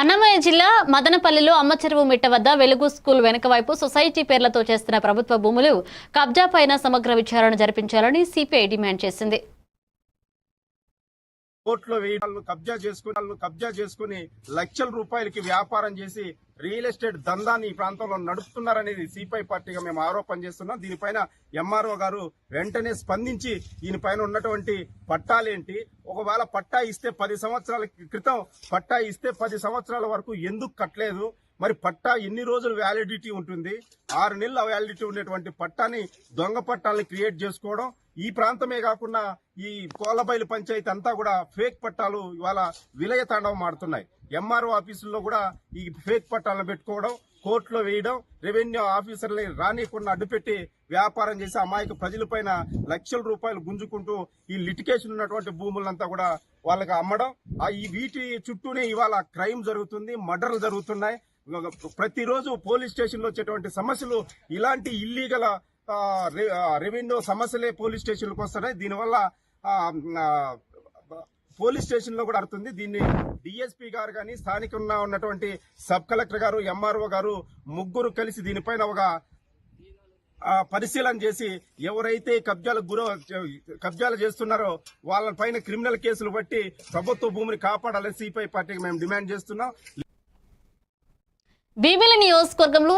అన్నమయ్య జిల్లా మదనపల్లిలో అమ్మచెరువు మిట్ట వద్ద వెలుగు స్కూల్ వెనుక వైపు సొసైటీ పేర్లతో చేస్తున్న ప్రభుత్వ భూములు కబ్జా పైన సమగ్ర విచారణ జరిపించాలని సిపిఐ డిమాండ్ చేసింది. కోర్టులో వేయి కబ్జా చేసుకుని వాళ్ళను కబ్జా చేసుకుని లక్షల రూపాయలకి వ్యాపారం చేసి రియల్ ఎస్టేట్ దందాన్ని ఈ ప్రాంతంలో నడుపుతున్నారనేది సిపిఐ పార్టీగా మేము ఆరోపణ చేస్తున్నాం. దీనిపైన ఎంఆర్ఓ గారు వెంటనే స్పందించి దీనిపైన ఉన్నటువంటి పట్టాలేంటి ఒకవేళ పట్టా ఇస్తే పది సంవత్సరాల క్రితం పట్టా ఇస్తే పది సంవత్సరాల వరకు ఎందుకు కట్టలేదు? మరి పట్టా ఎన్ని రోజులు వ్యాలిడిటీ ఉంటుంది? ఆరు నెలల వ్యాలిడిటీ ఉండేటువంటి పట్టాని దొంగ పట్టాలని క్రియేట్ చేసుకోవడం ఈ ప్రాంతమే కాకుండా ఈ కోలబైలు పంచాయతీ అంతా కూడా ఫేక్ పట్టాలు ఇవాళ విలయ తాండవం ఆడుతున్నాయి ఎంఆర్ఓ ఆఫీసుల్లో కూడా ఈ ఫేక్ పట్టాలను పెట్టుకోవడం కోర్టులో వేయడం రెవెన్యూ ఆఫీసర్లని రానియకుండా అడ్డుపెట్టి వ్యాపారం చేసి అమాయక ప్రజలపైన లక్షల రూపాయలు గుంజుకుంటూ ఈ లిటికేషన్ ఉన్నటువంటి భూములంతా కూడా వాళ్ళకి అమ్మడం. ఆ ఈ వీటి చుట్టూనే ఇవాళ క్రైమ్ జరుగుతుంది మర్డర్లు జరుగుతున్నాయి. ప్రతిరోజు పోలీస్ స్టేషన్లో వచ్చేటువంటి సమస్యలు ఇలాంటి ఇల్లీగల్ రెవెన్యూ సమస్యలే పోలీస్ స్టేషన్లకు వస్తున్నాయి. దీనివల్ల పోలీస్ స్టేషన్లో కూడా అడుతుంది దీన్ని డిఎస్పీ గారు కానీ స్థానికంగా ఉన్నటువంటి సబ్ కలెక్టర్ గారు ఎంఆర్ఓ గారు ముగ్గురు కలిసి దీనిపైన ఒక పరిశీలన చేసి ఎవరైతే కబ్జాలు గుర కబ్జాలు చేస్తున్నారో వాళ్ళ పైన క్రిమినల్ కేసులు బట్టి ప్రభుత్వ భూమిని కాపాడాలని సిపిఐ పార్టీకి మేము డిమాండ్ చేస్తున్నాం. భీమిలి నియోజకవర్గంలో